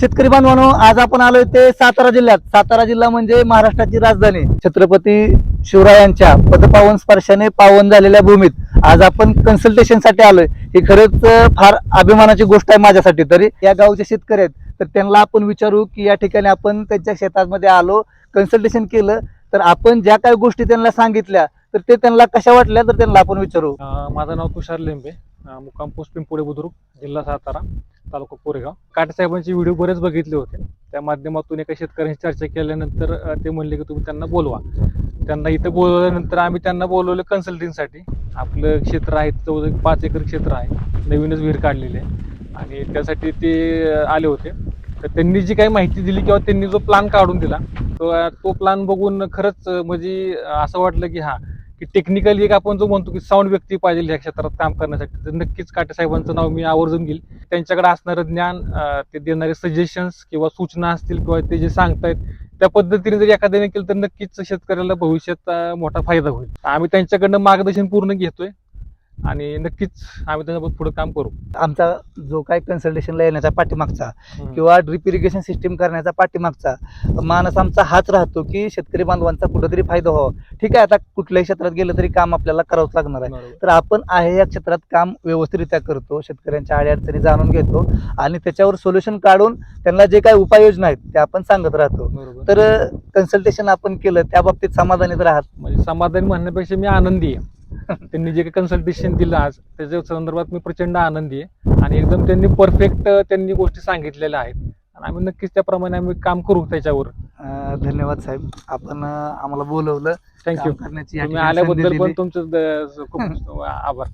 शेतकरी बांधवांनो आज आपण आलोय ते सातारा जिल्ह्यात. सातारा जिल्हा म्हणजे महाराष्ट्राची राजधानी. छत्रपती शिवरायांच्या पदपावन स्पर्शाने पावन झालेल्या भूमीत आज आपण कन्सल्टेशनसाठी आलोय. ही खरंच फार अभिमानाची गोष्ट आहे माझ्यासाठी. तरी या गावचे शेतकरी आहेत तर त्यांना आपण विचारू की या ठिकाणी आपण त्यांच्या शेतामध्ये आलो कन्सल्टेशन केलं तर आपण ज्या काही गोष्टी त्यांना सांगितल्या तर ते त्यांना कशा वाटल्या तर त्यांना आपण विचारू. माझं नाव तुषार लिंबे मुक्काम पोस्ट पिंपोडे बुद्रुक जिल्हा सातारा. तालुका कोरेगाव. काटेसाहेबांचे व्हिडिओ बरेच बघितले होते. त्या माध्यमातून एका शेतकऱ्यांशी चर्चा केल्यानंतर ते म्हणले की तुम्ही त्यांना बोलवा. त्यांना इथं बोलवल्यानंतर आम्ही त्यांना बोलवलं कन्सल्टिंगसाठी आपलं क्षेत्र आहे चौदा पाच एकर क्षेत्र आहे. नवीनच विहीर काढलेली आहे. आणि त्यासाठी ते आले होते. तर त्यांनी जी काही माहिती दिली किंवा त्यांनी जो प्लॅन काढून दिला तो तो प्लान बघून खरंच म्हणजे असं वाटलं की हां की टेक्निकली एक आपण जो म्हणतो की साऊंड व्यक्ती पाहिजे ह्या क्षेत्रात काम करण्यासाठी तर नक्कीच काटे साहेबांचं नाव मी आवर्जून घेईल. त्यांच्याकडे असणारं ज्ञान ते देणारे सजेशन्स किंवा सूचना असतील किंवा ते जे सांगतायत त्या पद्धतीने जर एखाद्याने केलं तर नक्कीच शेतकऱ्याला भविष्यात मोठा फायदा होईल. आम्ही त्यांच्याकडनं मार्गदर्शन पूर्ण घेतोय. आणि नक्कीच आम्ही त्याच्याबरोबर पुढे काम करू. आमचा जो काही कन्सल्टेशनला येण्याचा पाठीमागचा किंवा ड्रिप इरिगेशन सिस्टीम करण्याचा पाठीमागचा मानस आमचा हाच राहतो की शेतकरी बांधवांचा कुठेतरी फायदा व्हावा ठीक आहे आता कुठल्याही क्षेत्रात गेलं तरी काम आपल्याला करावंच लागणार आहे. तर आपण आहे या क्षेत्रात काम व्यवस्थितरित्या करतो शेतकऱ्यांच्या अडीअडचणी जाणून घेतो आणि त्याच्यावर सोल्युशन काढून त्यांना जे काही उपाययोजना आहेत त्या आपण सांगत राहतो. तर कन्सल्टेशन आपण केलं त्या बाबतीत समाधानी राहत. म्हणजे समाधान म्हणण्यापेक्षा मी आनंदी आहे. त्यांनी जे काही कन्सल्टेशन दिलं आज त्याच्या संदर्भात मी प्रचंड आनंदी आहे. आणि एकदम त्यांनी परफेक्ट त्यांनी गोष्टी सांगितलेल्या आहेत. आणि आम्ही नक्कीच त्याप्रमाणे आम्ही काम करू त्याच्यावर. धन्यवाद साहेब. आपण आम्हाला बोलवलं. थँक्यू आल्याबद्दल पण. तुमचं खूप आभार.